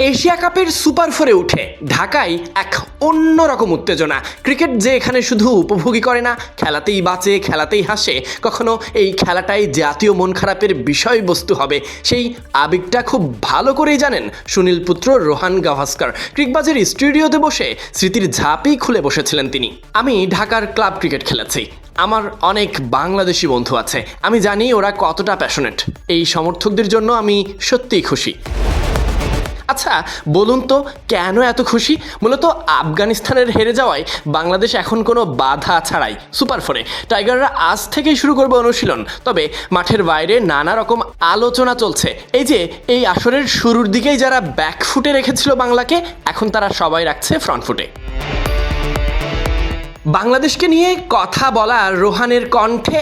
Asia কাপের super ফোরে উঠে ঢাকায় এক অন্যরকম উত্তেজনা। ক্রিকেট যে এখানে শুধু উপভোগী করে না, খেলাতেই বাঁচে, খেলাতেই হাসে, কখনো এই খেলাটাই জাতীয় মন খারাপের বিষয়বস্তু হবে। সেই আবেগটা খুব ভালো করেই জানেন সুনীল পুত্র রোহান গাভাস্কার। ক্রিকবাজের স্টুডিওতে বসে স্মৃতির ঝাঁপই খুলে বসেছিলেন তিনি। আমি ঢাকার ক্লাব ক্রিকেট খেলেছি। আমার অনেক বাংলাদেশি বন্ধু আছে। আমি জানি ওরা কতটা প্যাশনেট এই সমর্থকদের জন্য আমি সত্যিই খুশি। আচ্ছা বলুন তো কেন এত খুশি? মূলত আফগানিস্তানের হেরে যাওয়ায় বাংলাদেশ এখন কোনো বাধা ছাড়াই সুপার ফোরে। টাইগাররা আজ থেকেই শুরু করবে অনুশীলন। তবে মাঠের বাইরে নানা রকম আলোচনা চলছে। এই যে, এই আসরের শুরুর দিকেই যারা ব্যাক ফুটে রেখেছিল বাংলাকে, এখন তারা সবাই রাখছে ফ্রন্ট ফুটে বাংলাদেশকে নিয়ে কথা বলা রোহানের কণ্ঠে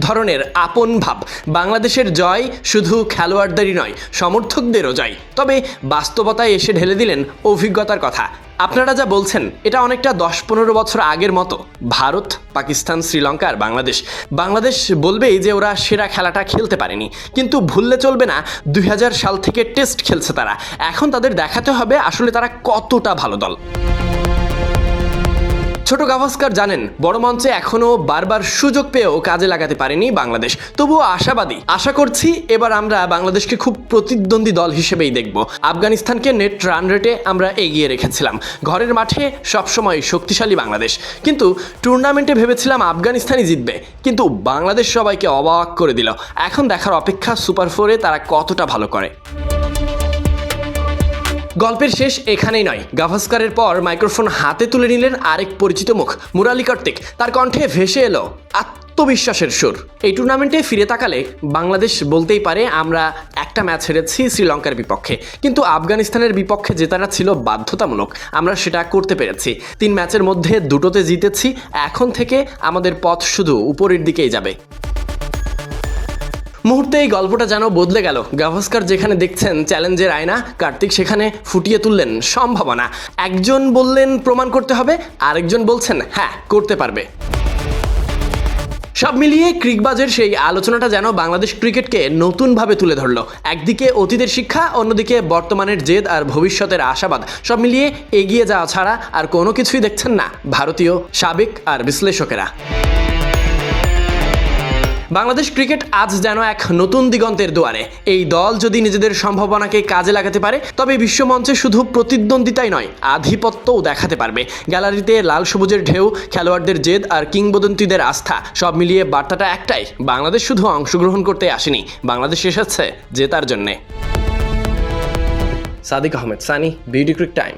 ধরনের আপন ভাব। বাংলাদেশের জয় শুধু খেলোয়াড়দেরই নয়, সমর্থকদেরও জয়। তবে বাস্তবতায় এসে ঢেলে দিলেন অভিজ্ঞতার কথা। আপনারা যা বলছেন, এটা অনেকটা দশ পনেরো বছর আগের মতো। ভারত, পাকিস্তান, শ্রীলঙ্কা আর বাংলাদেশ। বাংলাদেশ বলবেই যে ওরা সেরা খেলাটা খেলতে পারেনি। কিন্তু ভুললে চলবে না, দুই হাজার সাল থেকে টেস্ট খেলছে তারা। এখন তাদের দেখাতে হবে আসলে তারা কতটা ভালো দল। ছোট গাভাস্কার জানেন, বড় মঞ্চে এখনও বারবার সুযোগ পেয়েও কাজে লাগাতে পারেনি বাংলাদেশ। তবুও আশাবাদী। আশা করছি এবার আমরা বাংলাদেশকে খুব প্রতিদ্বন্দ্বী দল হিসেবেই দেখব। আফগানিস্তানকে নেট রান রেটে আমরা এগিয়ে রেখেছিলাম। ঘরের মাঠে সবসময় শক্তিশালী বাংলাদেশ। কিন্তু টুর্নামেন্টে ভেবেছিলাম আফগানিস্তানই জিতবে। কিন্তু বাংলাদেশ সবাইকে অবাক করে দিল। এখন দেখার অপেক্ষা সুপার ফোরে তারা কতটা ভালো করে। গল্পের শেষ এখানেই নয়। গাভাস্কারের পর মাইক্রোফোন হাতে তুলে নিলেন আরেক পরিচিত মুখ, মুরালি কার্তিক। তার কণ্ঠে ভেসে এলো আত্মবিশ্বাসের সুর। এই টুর্নামেন্টে ফিরে তাকালে বাংলাদেশ বলতেই পারে আমরা একটা ম্যাচ হেরেছি শ্রীলঙ্কার বিপক্ষে। কিন্তু আফগানিস্তানের বিপক্ষে জেতাটা ছিল বাধ্যতামূলক। আমরা সেটা করতে পেরেছি। তিন ম্যাচের মধ্যে দুটোতে জিতেছি। এখন থেকে আমাদের পথ শুধু উপরের দিকেই যাবে। মুহূর্তে এই গল্পটা যেন বদলে গেল। গাভাস্কার যেখানে দেখছেন চ্যালেঞ্জের আয়না, কার্তিক সেখানে ফুটিয়ে তুললেন সম্ভাবনা। একজন বললেন প্রমাণ করতে হবে, আরেকজন বলছেন হ্যাঁ করতে পারবে। সব মিলিয়ে ক্রিকবাজের সেই আলোচনাটা যেন বাংলাদেশ ক্রিকেটকে নতুনভাবে তুলে ধরলো। একদিকে অতীতের শিক্ষা, অন্যদিকে বর্তমানের জেদ আর ভবিষ্যতের আশাবাদ। সব মিলিয়ে এগিয়ে যাওয়া ছাড়া আর কোনো কিছুই দেখছেন না ভারতীয় সাবেক আর বিশ্লেষকেরা। বাংলাদেশ ক্রিকেট আজ যেন এক নতুন দিগন্তের দুয়ারে। এই দল যদি নিজেদের সম্ভাবনাকে কাজে লাগাতে পারে, তবে বিশ্বমঞ্চে শুধু প্রতিদ্বন্দ্বিতাই নয়, আধিপত্যও দেখাতে পারবে। গ্যালারিতে লাল সবুজের ঢেউ, খেলোয়াড়দের জেদ আর কিংবদন্তিদের আস্থা, সব মিলিয়ে বার্তাটা একটাই, বাংলাদেশ শুধু অংশগ্রহণ করতে আসেনি, বাংলাদেশ এসেছে জেতার জন্যে। Sadiq Ahmed, Sunny, beauty cric time.